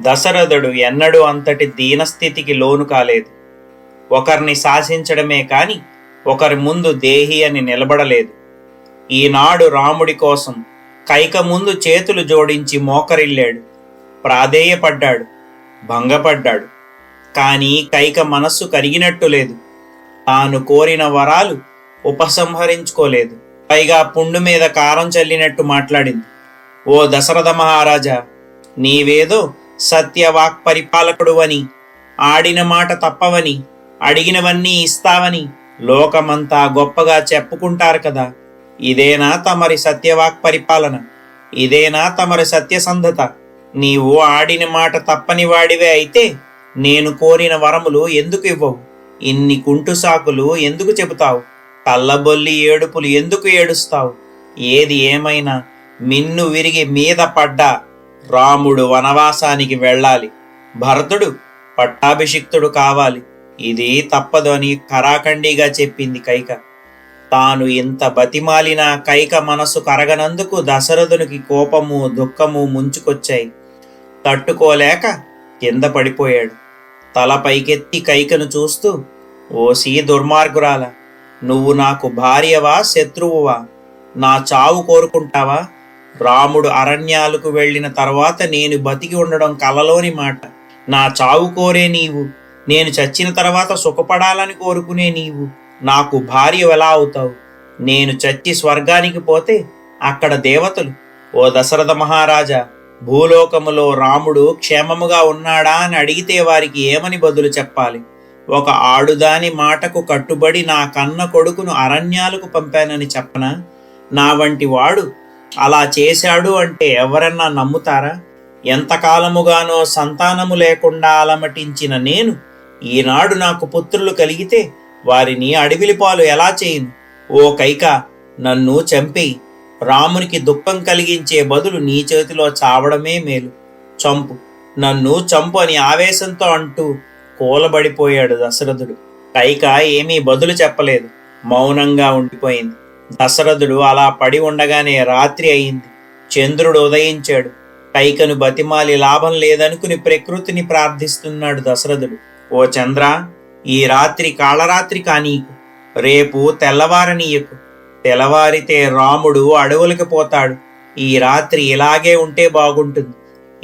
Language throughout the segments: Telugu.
దశరథుడు ఎన్నడూ అంతటి దీనస్థితికి లోను కాలేదు. ఒకరిని శాసించడమే కాని ఒకరి ముందు దేహి అని నిలబడలేదు. ఈనాడు రాముడి కోసం కైక ముందు చేతులు జోడించి మోకరిల్లాడు. ప్రాధేయపడ్డాడు. భంగపడ్డాడు. కానీ కైక మనస్సు కరిగినట్టు లేదు. తాను కోరిన వరాలు ఉపసంహరించుకోలేదు. పైగా పుండు మీద కారం చల్లినట్టు మాట్లాడింది. ఓ దశరథ మహారాజా నీవేదో సత్యవాక్ పరిపాలకుడు అని ఆడిన మాట తప్పవని అడిగినవన్నీ ఇస్తావని లోకమంతా గొప్పగా చెప్పుకుంటారు కదా. ఇదేనా తమరి సత్యవాక్ పరిపాలన? ఇదేనా తమరి సత్యసంధత? నీవు ఆడిన మాట తప్పని వాడివే అయితే నేను కోరిన వరములు ఎందుకు ఇవ్వవు? ఇన్ని కుంటు సాకులు ఎందుకు చెబుతావు? కళ్ళబొల్లి ఏడుపులు ఎందుకు ఏడుస్తావు? ఏది ఏమైనా మిన్ను విరిగి మీద పడ్డా రాముడు వనవాసానికి వెళ్ళాలి. భరతుడు పట్టాభిషిక్తుడు కావాలి. ఇది తప్పదు అని కరాఖండిగా చెప్పింది కైక. తాను ఇంత బతిమాలిన కైక మనసు కరగనందుకు దశరథునికి కోపము దుఃఖము ముంచుకొచ్చాయి. తట్టుకోలేక కింద పడిపోయాడు. తల పైకెత్తి కైకను చూస్తూ ఓసీ దుర్మార్గురాల నువ్వు నాకు భార్యవా శత్రువువా? నా చావు కోరుకుంటావా? రాముడు అరణ్యాలకు వెళ్ళిన తర్వాత నేను బతికి ఉండడం కలలోని మాట. నా చావు కోరే నీవు. నేను చచ్చిన తర్వాత సుఖపడాలని కోరుకునే నీవు. నాకు భార్య ఎలా అవుతావు? నేను చచ్చి స్వర్గానికి పోతే అక్కడ దేవతలు. ఓ దశరథ మహారాజా భూలోకములో రాముడు క్షేమముగా ఉన్నాడా అని అడిగితే వారికి ఏమని బదులు చెప్పాలి? ఒక ఆడుదాని మాటకు కట్టుబడి నా కన్న కొడుకును అరణ్యాలకు పంపానని చెప్పనా? నా వంటి వాడు అలా చేశాడు అంటే ఎవరన్నా నమ్ముతారా? ఎంతకాలముగానో సంతానము లేకుండా అలమటించిన నేను ఈనాడు నాకు పుత్రులు కలిగితే వారిని అడవిలి పాలు ఎలా చేయను? ఓ కైక నన్ను చంపి రామునికి దుఃఖం కలిగించే బదులు నీ చేతిలో చావడమే మేలు. చంపు. నన్ను చంపు అని ఆవేశంతో అంటూ కూలబడిపోయాడు దశరథుడు. కైక ఏమీ బదులు చెప్పలేదు. మౌనంగా ఉండిపోయింది. దశరథుడు అలా పడి ఉండగానే రాత్రి అయింది. చంద్రుడు ఉదయించాడు. కైకను బతిమాలి లాభం లేదనుకుని ప్రకృతిని ప్రార్థిస్తున్నాడు దశరథుడు. ఓ చంద్ర ఈ రాత్రి కాళరాత్రి కానీకు. రేపు తెల్లవారనీయకు. తెల్లవారితే రాముడు అడవులకు పోతాడు. ఈ రాత్రి ఇలాగే ఉంటే బాగుంటుంది.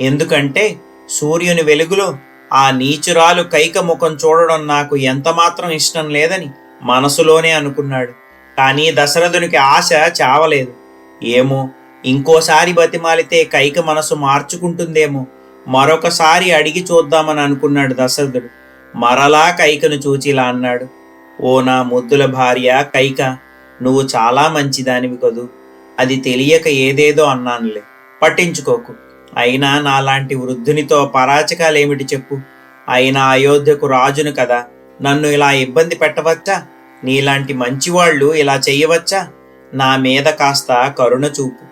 ఎందుకంటే సూర్యుని వెలుగులో ఆ నీచురాలు కైక ముఖం చూడడం నాకు ఎంతమాత్రం ఇష్టం లేదని మనసులోనే అనుకున్నాడు. కానీ దశరథునికి ఆశ చావలేదు. ఏమో ఇంకోసారి బతిమాలితే కైక మనసు మార్చుకుంటుందేమో. మరొకసారి అడిగి చూద్దామని అనుకున్నాడు దశరథుడు. మరలా కైకను చూచి ఇలా అన్నాడు. ఓ నా ముద్దుల భార్య కైక నువ్వు చాలా మంచిదానివి కదూ. అది తెలియక ఏదేదో అన్నానులే. పట్టించుకోకు. అయినా నాలాంటి వృద్ధునితో పరాచకాలేమిటి చెప్పు? అయినా అయోధ్యకు రాజును కదా. నన్ను ఇలా ఇబ్బంది పెట్టవచ్చా? నీలాంటి మంచివాళ్ళు ఇలా చెయ్యవచ్చా నా మీద కాస్త కరుణ చూపు.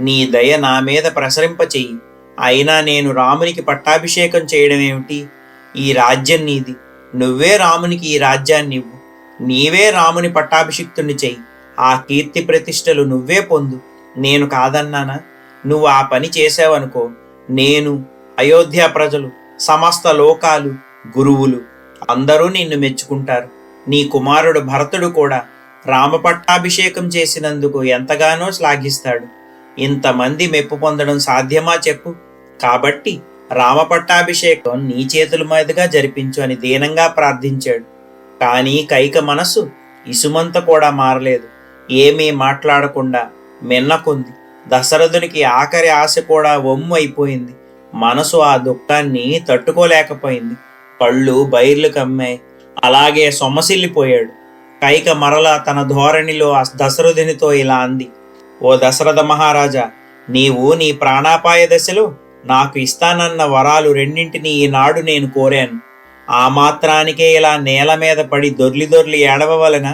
నీ దయ నా మీద ప్రసరింప చెయ్యి. అయినా నేను రామునికి పట్టాభిషేకం చేయడం ఏమిటి ఈ రాజ్యం నీది. నువ్వే రామునికి ఈ రాజ్యాన్ని ఇవ్వు. నీవే రాముని పట్టాభిషిక్తుని చెయ్యి. ఆ కీర్తి ప్రతిష్టలు నువ్వే పొందు. నేను కాదన్నానా? నువ్వు ఆ పని చేసావనుకో నేను అయోధ్య ప్రజలు సమస్త లోకాలు గురువులు అందరూ నిన్ను మెచ్చుకుంటారు. నీ కుమారుడు భరతుడు కూడా రామపట్టాభిషేకం చేసినందుకు ఎంతగానో శ్లాఘిస్తాడు. ఇంతమంది మెప్పు పొందడం సాధ్యమా చెప్పు. కాబట్టి రామపట్టాభిషేకం నీ చేతుల మీదుగా జరిపించు అని దీనంగా ప్రార్థించాడు. కానీ కైక మనసు ఇసుమంత కూడా మారలేదు. ఏమీ మాట్లాడకుండా మిన్నకుంది. దశరథునికి ఆఖరి ఆశ కూడా ఒమ్ము అయిపోయింది. మనసు ఆ దుఃఖాన్ని తట్టుకోలేకపోయింది. కళ్ళు బైర్లు కమ్మాయి. అలాగే సొమ్మసిల్లిపోయాడు. కైక మరల తన ధోరణిలో దశరథునితో ఇలా అంది ఓ దశరథ మహారాజా నీవు నీ ప్రాణాపాయ దశలో నాకు ఇస్తానన్న వరాలు రెండింటినీ ఈనాడు నేను కోరాను. ఆ మాత్రానికే ఇలా నేల మీద పడి దొర్లి దొర్లి ఏడవవలన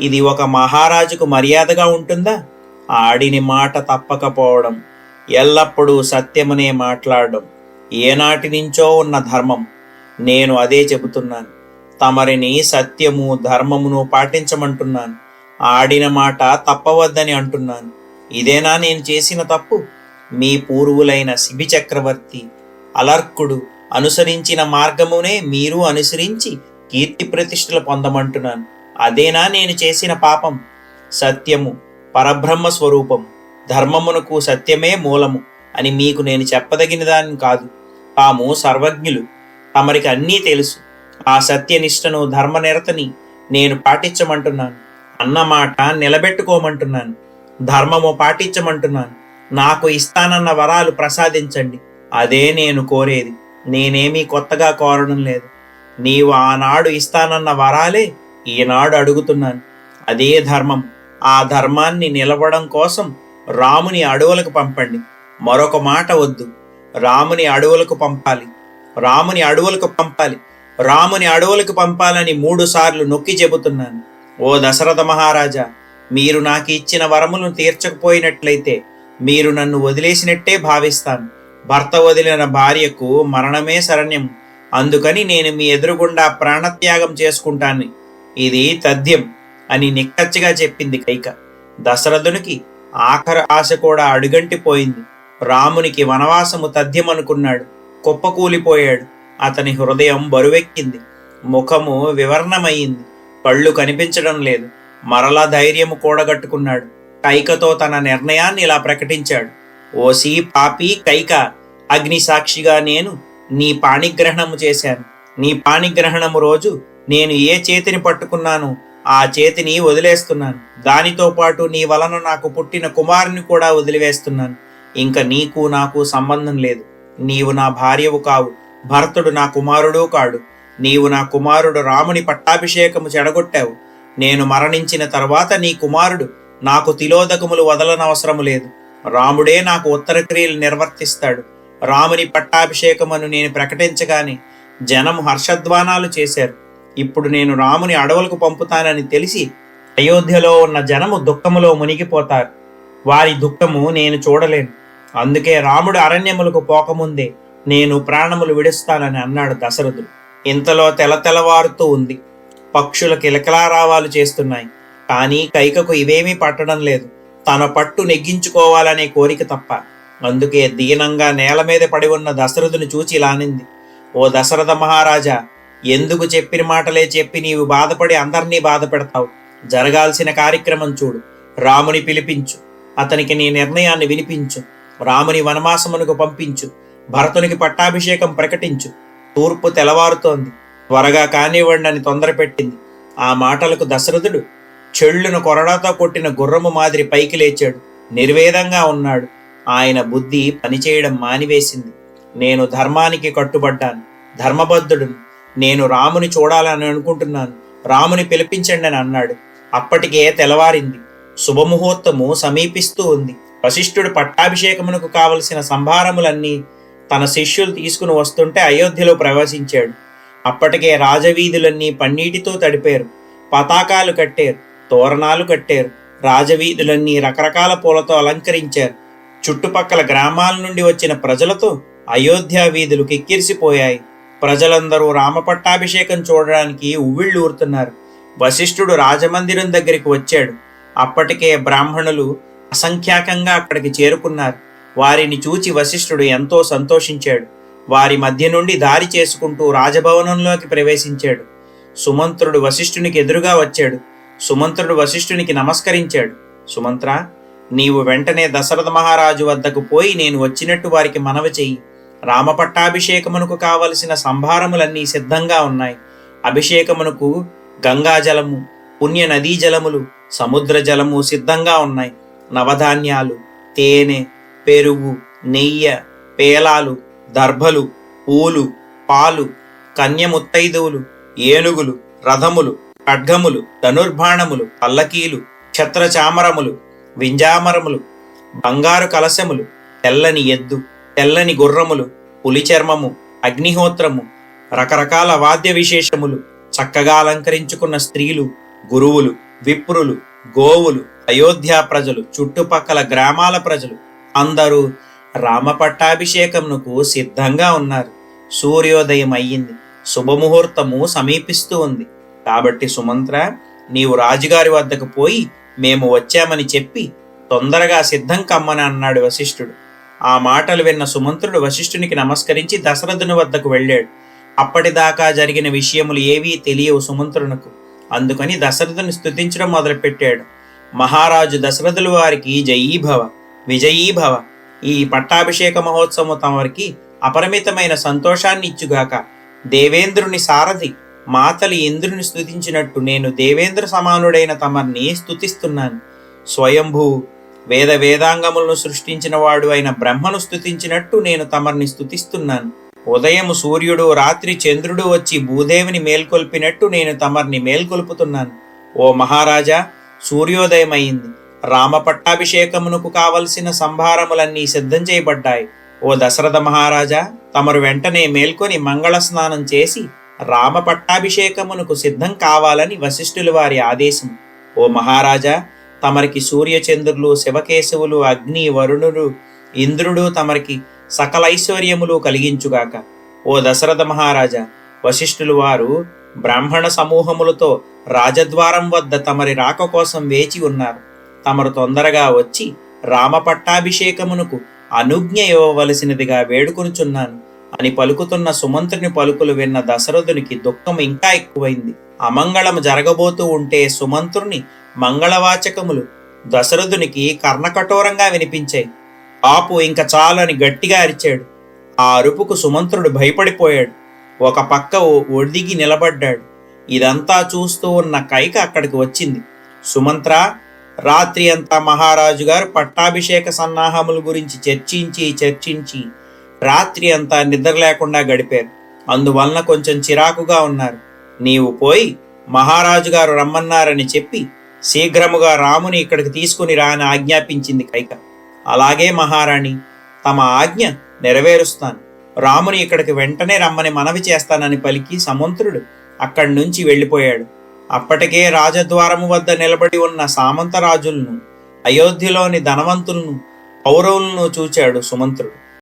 ఇది ఒక మహారాజుకు మర్యాదగా ఉంటుందా? ఆడిని మాట తప్పకపోవడం ఎల్లప్పుడూ సత్యమనే మాట్లాడడం ఏనాటి నుంచో ఉన్న ధర్మం. నేను అదే చెబుతున్నాను. తమరిని సత్యము ధర్మమును పాటించమంటున్నాను. ఆడిన మాట తప్పవద్దని అంటున్నాను. ఇదేనా నేను చేసిన తప్పు? మీ పూర్వులైన శిబి చక్రవర్తి అలర్కుడు అనుసరించిన మార్గమునే మీరు అనుసరించి కీర్తి ప్రతిష్టలు పొందమంటున్నాను. అదేనా నేను చేసిన పాపం? సత్యము పరబ్రహ్మ స్వరూపము ధర్మమునకు సత్యమే మూలము అని మీకు నేను చెప్పదగిన దాన్ని కాదు. తాము సర్వజ్ఞులు తమరికి అన్నీ తెలుసు. ఆ సత్యనిష్టను ధర్మనిరతని నేను పాటించమంటున్నాను. అన్నమాట నిలబెట్టుకోమంటున్నాను. ధర్మము పాటించమంటున్నాను. నాకు ఇస్తానన్న వరాలు ప్రసాదించండి. అదే నేను కోరేది. నేనేమీ కొత్తగా కోరడం లేదు. నీవు ఆనాడు ఇస్తానన్న వరాలే ఈనాడు అడుగుతున్నాను. అదే ధర్మం. ఆ ధర్మాన్ని నిలవడం కోసం రాముని అడవులకు పంపండి. మరొక మాట వద్దు. రాముని అడవులకు పంపాలి. రాముని అడవులకు పంపాలి. రాముని అడవులకు పంపాలని మూడు సార్లు నొక్కి చెబుతున్నాను. ఓ దశరథ మహారాజా మీరు నాకు ఇచ్చిన వరములను తీర్చకపోయినట్లయితే మీరు నన్ను వదిలేసినట్టే భావిస్తాను. భర్త వదిలిన భార్యకు మరణమే శరణ్యం అందుకని నేను మీ ఎదురుగుండా ప్రాణత్యాగం చేసుకుంటాను. ఇది తథ్యం అని నిక్కచ్చిగా చెప్పింది కైక. దశరథునికి ఆఖరు ఆశ కూడా అడుగంటిపోయింది. రామునికి వనవాసము తథ్యమనుకున్నాడు. కుప్పకూలిపోయాడు. అతని హృదయం బరువెక్కింది. ముఖము వివర్ణమయ్యింది. పళ్ళు కనిపించడం లేదు. మరలా ధైర్యము కూడగట్టుకున్నాడు. కైకతో తన నిర్ణయాన్ని ఇలా ప్రకటించాడు. ఓసి పాపి కైక అగ్నిసాక్షిగా నేను నీ పాణిగ్రహణము చేశాను. నీ పాణిగ్రహణము రోజు నేను ఏ చేతిని పట్టుకున్నాను ఆ చేతిని వదిలేస్తున్నాను. దానితో పాటు నీ వలన నాకు పుట్టిన కుమారుని కూడా వదిలివేస్తున్నాను. ఇంకా నీకు నాకు సంబంధం లేదు. నీవు నా భార్యవు కావు. భరతుడు నా కుమారుడు కాడు. నీవు నా కుమారుడు రాముని పట్టాభిషేకము చెడగొట్టావు. నేను మరణించిన తర్వాత నీ కుమారుడు నాకు తిలోదకములు వదలనవసరము లేదు. రాముడే నాకు ఉత్తర క్రియలు నిర్వర్తిస్తాడు. రాముని పట్టాభిషేకమును నేను ప్రకటించగానే జనం హర్షధ్వానాలు చేశారు. ఇప్పుడు నేను రాముని అడవులకు పంపుతానని తెలిసి అయోధ్యలో ఉన్న జనము దుఃఖములో మునిగిపోతారు. వారి దుఃఖము నేను చూడలేను. అందుకే రాముడు అరణ్యములకు పోకముందే నేను ప్రాణములు విడుస్తానని అన్నాడు దశరథుడు. ఇంతలో తెలతెలవారుతూ ఉంది. పక్షుల కిలకిలారావాలు చేస్తున్నాయి. కానీ కైకకు ఇవేమీ పట్టడం లేదు. తన పట్టు నెగ్గించుకోవాలనే కోరిక తప్ప. అందుకే దీనంగా నేల మీద పడి ఉన్న దశరథుని చూచి లానింది. ఓ దశరథ మహారాజా ఎందుకు చెప్పిన మాటలే చెప్పి నీవు బాధపడి అందరినీ బాధ పెడతావు జరగాల్సిన కార్యక్రమం చూడు. రాముని పిలిపించు. అతనికి నీ నిర్ణయాన్ని వినిపించు. రాముని వనమాసమునకు పంపించు. భరతునికి పట్టాభిషేకం ప్రకటించు. తూర్పు తెలవారుతోంది త్వరగా కానివ్వండి అని తొందరపెట్టింది ఆ మాటలకు దశరథుడు చెళ్ళును కొరడాతో కొట్టిన గుర్రము మాదిరి పైకి లేచాడు. నిర్వేదంగా ఉన్నాడు. ఆయన బుద్ధి పనిచేయడం మానివేసింది. నేను ధర్మానికి కట్టుబడ్డాను. ధర్మబద్ధుడును. నేను రాముని చూడాలని అనుకుంటున్నాను. రాముని పిలిపించండి అని అన్నాడు. అప్పటికే తెలవారింది శుభముహూర్తము సమీపిస్తూ ఉంది. వశిష్ఠుడు పట్టాభిషేకమునకు కావలసిన సంభారములన్నీ తన శిష్యులు తీసుకుని వస్తుంటే అయోధ్యలో ప్రవేశించాడు. అప్పటికే రాజవీధులన్నీ పన్నీటితో తడిపారు. పతాకాలు కట్టారు. తోరణాలు కట్టారు. రాజవీధులన్నీ రకరకాల పూలతో అలంకరించారు. చుట్టుపక్కల గ్రామాల నుండి వచ్చిన ప్రజలతో అయోధ్య వీధులు కిక్కిరిసిపోయాయి. ప్రజలందరూ రామపట్టాభిషేకం చూడడానికి ఉవ్విళ్ళూరుతున్నారు వశిష్ఠుడు రాజమందిరం దగ్గరికి వచ్చాడు. అప్పటికే బ్రాహ్మణులు అసంఖ్యాకంగా అక్కడికి చేరుకున్నారు. వారిని చూచి వశిష్ఠుడు ఎంతో సంతోషించాడు. వారి మధ్య నుండి దారి చేసుకుంటూ రాజభవనంలోకి ప్రవేశించాడు. సుమంత్రుడు వశిష్ఠునికి ఎదురుగా వచ్చాడు. సుమంత్రుడు వశిష్ఠునికి నమస్కరించాడు. సుమంత్ర నీవు వెంటనే దశరథ మహారాజు వద్దకు పోయి నేను వచ్చినట్టు వారికి మనవి చెయ్యి. రామపట్టాభిషేకమునకు కావలసిన సంభారములన్నీ సిద్ధంగా ఉన్నాయి. అభిషేకమునకు గంగాజలము పుణ్య నదీ జలములు సముద్ర జలము సిద్ధంగా ఉన్నాయి. నవధాన్యాలు తేనె పెరుగు నెయ్యి పేలాలు దర్భలు పూలు పాలు కన్యముత్తైదువులు ఏనుగులు రథములు ఖడ్గములు ధనుర్బాణములు పల్లకీలు ఛత్రచామరములు వింజామరములు బంగారు కలశములు తెల్లని ఎద్దు తెల్లని గుర్రములు పులి చర్మము అగ్నిహోత్రము రకరకాల వాద్య విశేషములు చక్కగా అలంకరించుకున్న స్త్రీలు గురువులు విప్రులు గోవులు అయోధ్య ప్రజలు చుట్టుపక్కల గ్రామాల ప్రజలు అందరూ రామపట్టాభిషేకంకు సిద్ధంగా ఉన్నారు. సూర్యోదయం అయ్యింది శుభముహూర్తము సమీపిస్తూ ఉంది. కాబట్టి సుమంత్ర నీవు రాజుగారి వద్దకు పోయి మేము వచ్చామని చెప్పి తొందరగా సిద్ధం కమ్మని అన్నాడు వశిష్ఠుడు. ఆ మాటలు విన్న సుమంత్రుడు వశిష్ఠునికి నమస్కరించి దశరథుని వద్దకు వెళ్ళాడు. అప్పటిదాకా జరిగిన విషయములు ఏవీ తెలియవు సుమంత్రునకు. అందుకని దశరథుని స్థుతించడం మొదలుపెట్టాడు. మహారాజు దశరథుల వారికి జయీభవ. విజయీభవ. ఈ పట్టాభిషేక మహోత్సవం తమరికి అపరిమితమైన సంతోషాన్ని ఇచ్చుగాక దేవేంద్రుని సారథి మాతలి ఇంద్రుని స్థుతించినట్టు నేను దేవేంద్ర సమానుడైన తమర్ని స్థుతిస్తున్నాను స్వయంభూ వేద వేదాంగములను సృష్టించిన వాడు అయిన బ్రహ్మను స్థుతించినట్టు నేను తమర్ని స్థుతిస్తున్నాను ఉదయం సూర్యుడు రాత్రి చంద్రుడు వచ్చి భూదేవిని మేల్కొల్పినట్టు నేను తమర్ని మేల్కొల్పుతున్నాను. ఓ మహారాజా సూర్యోదయమైంది. రామపట్టాభిషేకమునకు కావలసిన సంభారములన్నీ సిద్ధం చేయబడ్డాయి. ఓ దశరథ మహారాజా తమరు వెంటనే మేల్కొని మంగళ స్నానం చేసి రామ పట్టాభిషేకమునకు సిద్ధం కావాలని వశిష్ఠుల వారి ఆదేశం. ఓ మహారాజా తమరికి సూర్యచంద్రులు శివకేశవులు అగ్ని వరుణుడు ఇంద్రుడు తమరికి సకల ఐశ్వర్యములు కలిగించుగాక. ఓ దశరథ మహారాజా వశిష్ఠులు వారు బ్రాహ్మణ సమూహములతో రాజద్వారం వద్ద తమరి రాక కోసం వేచి ఉన్నారు. తమరు తొందరగా వచ్చి రామపట్టాభిషేకమునకు అనుజ్ఞ ఇవ్వవలసినదిగా వేడుకొనుచున్నాను. అని పలుకుతున్న సుమంత్రుని పలుకులు విన్న దశరథునికి దుఃఖం ఇంకా ఎక్కువైంది. అమంగళం జరగబోతూ ఉంటే సుమంత్రుని మంగళవాచకములు దశరథునికి కర్ణకఠోరంగా వినిపించాయి. ఆపు ఇంక చాలని గట్టిగా అరిచాడు. ఆ అరుపుకు సుమంత్రుడు భయపడిపోయాడు. ఒక పక్క ఒడిగి నిలబడ్డాడు. ఇదంతా చూస్తూ ఉన్న కైక అక్కడికి వచ్చింది. సుమంత్ర రాత్రి అంతా మహారాజు గారు పట్టాభిషేక సన్నాహముల గురించి చర్చించి చర్చించి రాత్రి అంతా నిద్ర లేకుండా గడిపారు. అందువలన కొంచెం చిరాకుగా ఉన్నారు. నీవు పోయి మహారాజు గారు రమ్మన్నారని చెప్పి శీఘ్రముగా రాముని ఇక్కడికి తీసుకుని రా అని ఆజ్ఞాపించింది కైక. అలాగే మహారాణి తమ ఆజ్ఞ నెరవేరుస్తాను. రాముని ఇక్కడికి వెంటనే రమ్మని మనవి చేస్తానని పలికి సముద్రుడు అక్కడి నుంచి వెళ్ళిపోయాడు. అప్పటికే రాజద్వారము వద్ద నిలబడి ఉన్న సామంత రాజులను అయోధ్యలోని ధనవంతులను పౌరవులను చూచాడు సుమంత్రుడు.